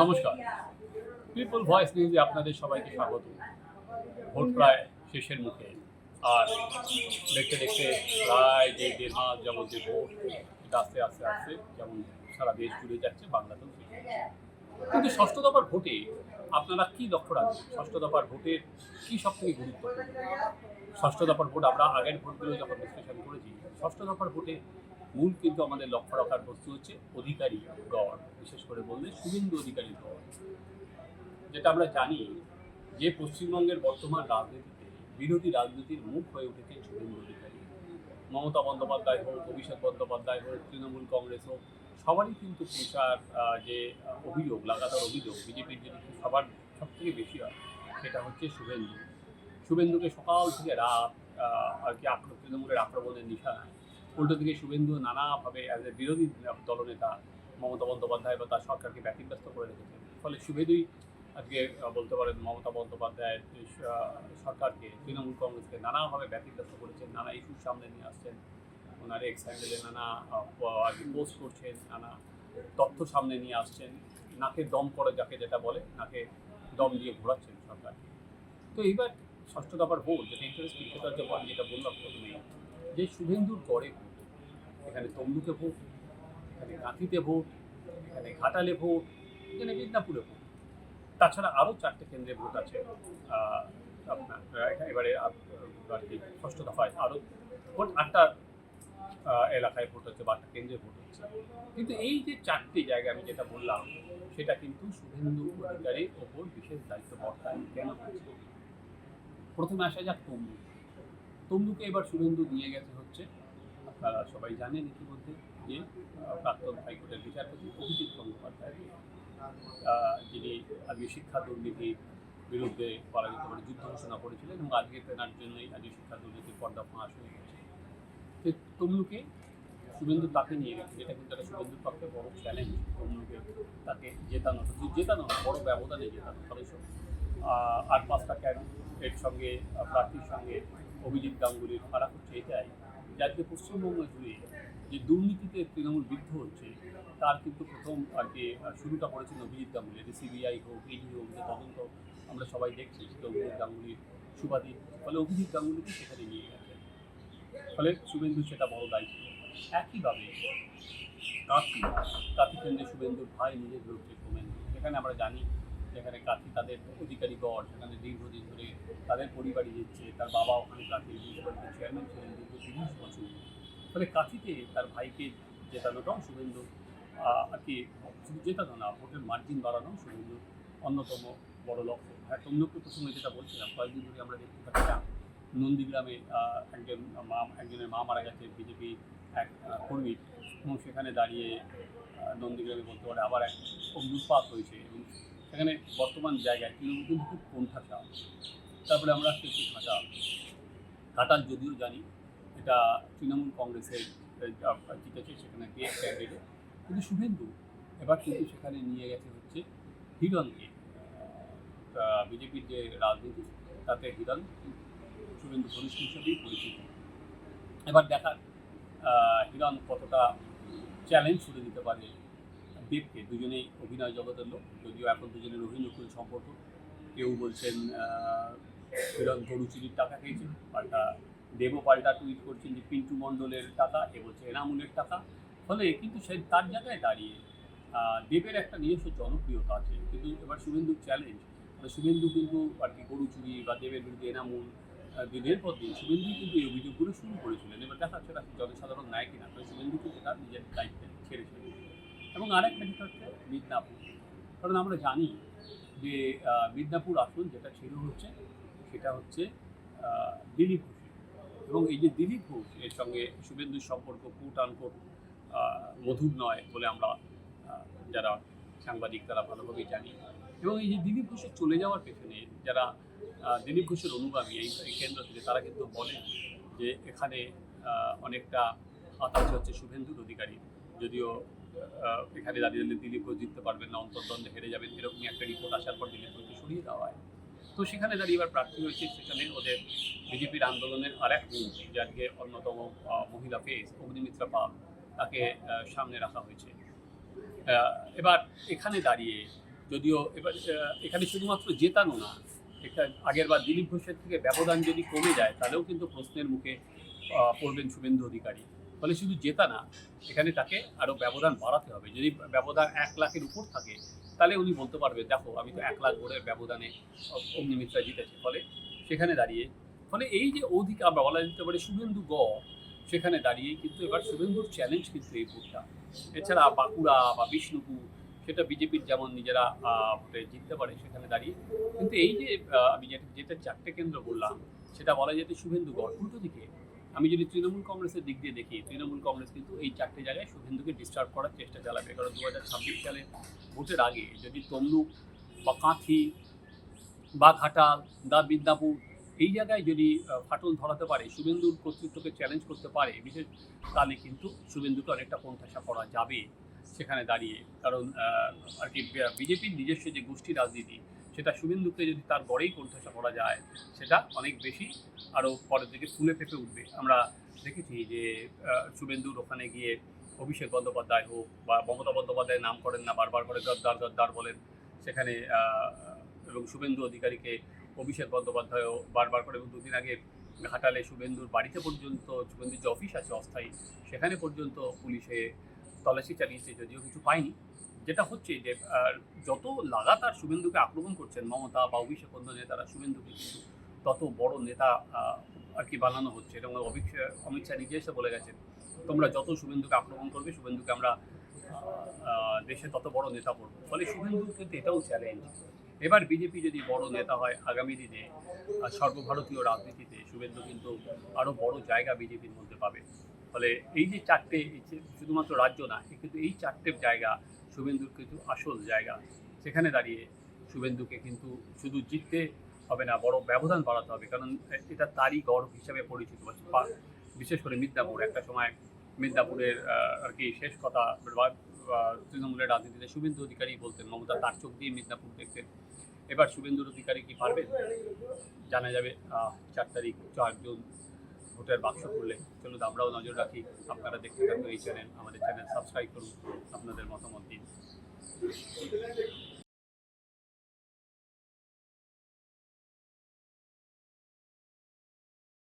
নমস্কার। People voice নিউজে আপনাদের সবাইকে স্বাগত। ভোট প্রায় শেষের মুখে। আর দেখতে দেখতে প্রায় যে দেড় মাস যে ভোট এটা আস্তে আস্তে আস্তে যেমন সারা দেশ জুড়ে যাচ্ছে, বাংলাতেও কিন্তু ষষ্ঠ দফার ভোটে আপনারা কি লক্ষ্য রাখবেন? ষষ্ঠ দফার ভোটের কি সব থেকে গুরুত্বপূর্ণ? ষষ্ঠ দফার ভোট আমরা আগের ভোটগুলো যখন বিশ্লেষণ করেছি, ষষ্ঠ দফার ভোটে মূল কিন্তু আমাদের লক্ষ্য রাখার বস্তু হচ্ছে অধিকারী গড় বিশেষ করে বললে শুভেন্দু অধিকারী গড় যেটা আমরা জানি যে পশ্চিমবঙ্গের বর্তমান রাজনীতিতে বিরোধী রাজনীতির মুখ হয়ে উঠেছে শুভেন্দু অধিকারী। মমতা বন্দ্যোপাধ্যায় হোক, অভিষেক বন্দ্যোপাধ্যায় হোক, তৃণমূল কংগ্রেস হোক, সবারই কিন্তু প্রচার যে অভিযোগ, লাগাতার অভিযোগ, বিজেপির যদি সবার সব থেকে বেশি হয়, সেটা হচ্ছে শুভেন্দু। শুভেন্দুকে সকাল থেকে রাত আর কি আক্রমণ, তৃণমূলের আক্রমণের নিশানায় উল্টো দিকে শুভেন্দু নানাভাবে অ্যাজ এ বিরোধী দলনেতা মমতা বন্দ্যোপাধ্যায় বা তার সরকারকে ব্যতিব্যস্ত করে রেখেছেন। ফলে শুভেন্দুই আজকে বলতে পারেন মমতা বন্দ্যোপাধ্যায়ের যে স- আহ, সরকারকে তৃণমূল কংগ্রেসকে নানাভাবে ব্যতিব্যস্ত করেছেন নানা ইস্যুর সামনে নিয়ে আসছেন। ওনার এক্স হ্যান্ডেলে নানা পোস্ট করছেন নানা তথ্য সামনে নিয়ে আসছেন। নাকে দম করে যাকে যেটা বলে নাকে দম দিয়ে ঘোরাচ্ছেন সরকারকে। তো এইবার ষষ্ঠ দফার ভোট যেটা ইন্টারেস্টিং সেটা হচ্ছে যেটা বললাম প্রথমে যে শুভেন্দুর গড়ে ভোট, এখানে তমলুকে ভোট, এখানে কাঁথিতে ভোট, এখানে ঘাটালে ভোট, এখানে মিদনাপুরে ভোট। তাছাড়া আরও চারটে কেন্দ্রে ভোট আছে আপনার এবারে আর কি ষষ্ঠ দফায় আরও ভোট, আটটা এলাকায় ভোট হচ্ছে বা আটটা কেন্দ্রে ভোট হচ্ছে। কিন্তু এই যে চারটি জায়গা আমি যেটা বললাম, সেটা কিন্তু শুভেন্দু অধিকারীর ওপর বিশেষ দায়িত্ব বর্তায়। কেন প্রথমে আসা যাক তমলুক। তমলুকে এবার শুভেন্দু নিয়ে গেছে হচ্ছে। আপনারা সবাই জানেন ইতিমধ্যে যে প্রাক্তন হাইকোর্টের বিচারপতি অভিজিৎ আহ, যিনি আজকে শিক্ষা দুর্নীতির বিরুদ্ধে বলা যেতে পারে যুদ্ধ ঘোষণা করেছিলেন এবং আজকে তেনার জন্যই আজকে শিক্ষা দুর্নীতির পর্দা ফাঁস হয়ে গেছে। তো তমলুকে শুভেন্দু তাকে নিয়ে গেছে যেটা কিন্তু একটা শুভেন্দুর পক্ষে বড় চ্যালেঞ্জ তমলুকে তাকে জেতানো শুধু জেতানো বড় ব্যবধানে জেতানো ফলে আট পাঁচটা ক্যান্ডিডেট সঙ্গে প্রার্থীর সঙ্গে অভিজিৎ গাঙ্গুলির ফারাক হচ্ছে এটাই যে পশ্চিমবঙ্গ জুড়ে যে দুর্নীতিতে তৃণমূল বিদ্ধ হচ্ছে, তার কিন্তু প্রথম আর কি শুরুটা করেছেন অভিজিৎ গাঙ্গুলি। যে সিবিআই হোক ইডি হোক, যে তদন্ত আমরা সবাই দেখছি, সেটা অভিজিৎ গাঙ্গুলির সুবাদী। ফলে অভিজিৎ গাঙ্গুলিকে সেখানে নিয়ে গেছে। ফলে শুভেন্দু সেটা বড় দায়িত্ব। একইভাবে কাঁথি কাঁথি কেন্দ্রে শুভেন্দুর ভাই নিজের হচ্ছে সোমেন্দু সেখানে আমরা জানি যেখানে কাঁথি তাদের অধিকারী গড়, সেখানে দীর্ঘদিন ধরে তাদের পরিবারই দিচ্ছে, তার বাবা ওখানে কাঁথি মিউনিসিপ্যালিটির চেয়ারম্যান ছিলেন দীর্ঘ তিরিশ বছর। ফলে কাঁথিতে তার ভাইকে জেতানোটাও শুভেন্দু কি জেতানো না, ভোটের মার্জিন বাড়ানো শুভেন্দুর অন্যতম বড় লক্ষ্য। হ্যাঁ তমলুককে প্রথমে যেটা বলছিলাম, কয়েকদিন ধরে আমরা দেখতে পাচ্ছিলাম নন্দীগ্রামে একজন মা, একজনের মা মারা গেছে, বিজেপি এক কর্মী, এবং সেখানে দাঁড়িয়ে নন্দীগ্রামে বলতে পারে আবার এক অগ্নুৎপাত হয়েছে, এবং সেখানে বর্তমান জায়গায় কিন্তু খুব কোণঠাসা তারপরে আমরা আসছি ঘাটাল ঘাটাল যদিও জানি, এটা তৃণমূল কংগ্রেসের জিতেছে সেখানে কে ক্যান্ডিডেট কিন্তু শুভেন্দু এবার কিন্তু সেখানে নিয়ে গেছে হচ্ছে হিরণকে। বিজেপির যে রাজনীতি, তাতে হিরণ, শুভেন্দু ঘনিষ্ঠ হিসেবেই পরিচিত। এবার দেখার হিরণ কতটা চ্যালেঞ্জ ছুড়ে দিতে পারে দেবকে দুজনেই অভিনয় জগতের লোক যদিও এখন দুজনের অভিনয় সম্পর্ক। কেউ বলছেন আহ, হিরণ গরু চুরির টাকা খেয়েছেন পাল্টা দেবও পাল্টা টুইট করছেন যে পিন্টু মণ্ডলের টাকা এ বলছে এনামুলের টাকা। ফলে কিন্তু সে তার জায়গায় দাঁড়িয়ে দেবের একটা নিজস্ব জনপ্রিয়তা আছে। কিন্তু এবার শুভেন্দুর চ্যালেঞ্জ শুভেন্দু কিন্তু আর কি গরু চুরি বা দেবের বিরুদ্ধে এনামুল দিনের পর দিন শুভেন্দু কিন্তু এই অভিযোগগুলো শুরু করেছিলেন। এবার দেখা যাচ্ছে জনসাধারণ নেয় কিনা? শুভেন্দু কিন্তু তার নিজের দায়িত্বে ছেড়েছিলেন এবং আরেকটা যেটা হচ্ছে মিদনাপুর। কারণ আমরা জানি যে মিদনাপুর আসন যেটা ছিল হচ্ছে, সেটা হচ্ছে দিলীপ ঘোষ। এবং এই যে দিলীপ ঘোষ, এর সঙ্গে শুভেন্দুর সম্পর্ক কুট আনকোট মধুর নয় বলে আমরা যারা সাংবাদিক তারা ভালোভাবেই জানি। এবং এই যে দিলীপ ঘোষের চলে যাওয়ার পেছনে যারা দিলীপ ঘোষের অনুগামী এই কেন্দ্র থেকে, তারা কিন্তু বলে যে এখানে অনেকটা হাত আছে হচ্ছে শুভেন্দুর অধিকারী। যদিও এখানে দাঁড়িয়ে দাঁড়িয়ে দিলীপ ঘোষ জিততে পারবেন না, অন্তর্দ্বন্দ্বে হেরে যাবেন, এরকমই একটা রিপোর্ট আসার পর দিলীপ ঘোষকে সরিয়ে দেওয়া হয়। তো সেখানে দাঁড়িয়ে এবার প্রার্থী হয়েছে সেখানে ওদের বিজেপির আন্দোলনের আর এক মুখ যে অন্যতম মহিলা ফেস অগ্নিমিত্রা পাল, তাকে সামনে রাখা হয়েছে। এবার এখানে দাঁড়িয়ে যদিও এবার এখানে শুধুমাত্র জেতানো না, এটা আগের বার দিলীপ ঘোষের থেকে ব্যবধান যদি কমে যায়, তাহলেও কিন্তু প্রশ্নের মুখে পড়বেন শুভেন্দু অধিকারী। ফলে শুধু জেতা না, এখানে তাকে আরও ব্যবধান বাড়াতে হবে। যদি ব্যবধান এক লাখের উপর থাকে, তাহলে উনি বলতে পারবে, দেখো, আমি তো এক লাখ ভোটের ব্যবধানে অগ্নিমিত্রা জিতেছি। ফলে সেখানে দাঁড়িয়ে, ফলে এই যে অধিকার আমরা বলা যেতে পারে শুভেন্দু গড়, সেখানে দাঁড়িয়ে কিন্তু এবার শুভেন্দুর চ্যালেঞ্জ কিন্তু এই ভোটটা। এছাড়া বাঁকুড়া বা বিষ্ণুপুর, সেটা বিজেপির যেমন নিজেরা ভোটে জিততে পারে সেখানে দাঁড়িয়ে। কিন্তু এই যে আমি যেটা যেটা চারটে কেন্দ্র বললাম, সেটা বলা যেতে শুভেন্দু গড়। উল্টো দিকে আমি যদি তৃণমূল কংগ্রেসের দিক দিয়ে দেখি, তৃণমূল কংগ্রেস কিন্তু এই চারটে জায়গায় শুভেন্দুকে ডিস্টার্ব করার চেষ্টা চালাবে। কারণ দু হাজার ছাব্বিশ সালে ভোটের আগে যদি তমলুক বা কাঁথি বা ঘাটাল দা বিদ্যাপুর এই জায়গায় যদি ফাটল ধরাতে পারে, শুভেন্দুর কর্তৃত্বকে চ্যালেঞ্জ করতে পারে, বিশেষ তাহলে কিন্তু শুভেন্দুকে অনেকটা কোণঠাসা করা যাবে সেখানে দাঁড়িয়ে। কারণ আর কি, বিজেপির নিজস্ব যে গোষ্ঠী রাজনীতি সেটা শুভেন্দুকে যদি তার গড়েই কোণঠাসা করা যায়, সেটা অনেক বেশি আরও পরের দিকে ফুলে ফেপে উঠবে। আমরা দেখেছি যে শুভেন্দুর ওখানে গিয়ে অভিষেক বন্দ্যোপাধ্যায় হোক বা মমতা বন্দ্যোপাধ্যায় নাম করেন না, বারবার করে গদ্দার গদ্দার বলেন, সেখানে এবং শুভেন্দু অধিকারীকে অভিষেক বন্দ্যোপাধ্যায়ও বারবার করে এবং দুদিন আগে ঘাটালে শুভেন্দুর বাড়িতে পর্যন্ত, শুভেন্দুর যে অফিস আছে অস্থায়ী, সেখানে পর্যন্ত পুলিশে তল্লাশি চালিয়েছে, যদিও কিছু পায়নি। যেটা হচ্ছে যে যত লাগাতার শুভেন্দুকে আক্রমণ করছেন মমতা বা অভিষেক অন্য নেতারা শুভেন্দুকে কিন্তু তত বড় নেতা আর কি বানানো হচ্ছে। এবং অভিষেক অমিত শাহ নিজে এসে বলে গেছেন, তোমরা যত শুভেন্দুকে আক্রমণ করবে, শুভেন্দুকে আমরা দেশে তত বড় নেতা করব। ফলে শুভেন্দুর কিন্তু এটাও চ্যালেঞ্জ এবার বিজেপি যদি বড় নেতা হয় আগামী দিনে সর্বভারতীয় রাজনীতিতে শুভেন্দু কিন্তু আরও বড় জায়গা বিজেপির মধ্যে পাবে। ফলে এই যে চারটে শুধুমাত্র রাজ্য না কিন্তু এই চারটে জায়গা শুভেন্দুর কিন্তু আসল জায়গা। সেখানে দাঁড়িয়ে শুভেন্দুকে কিন্তু শুধু জিততে হবে না বড় ব্যবধান বাড়াতে হবে। কারণ এটা তারই গর্ব হিসাবে পরিচিত। বিশেষ করে মিদনাপুর। একটা সময় মিদনাপুরের আর কি শেষ কথা তৃণমূলের রাজনীতিতে শুভেন্দু অধিকারী বলতেন, মমতা তার চোখ দিয়ে মিদনাপুর দেখতেন। এবার শুভেন্দুর অধিকারী কি পারবেন? জানা যাবে চার তারিখ চার জুন ভোটের বাক্স খুললে। চলুন, আমরাও নজর রাখি। আপনারা দেখতে থাকুন এই চ্যানেল আমাদের চ্যানেল সাবস্ক্রাইব করুন। আপনাদের মতামত দিন।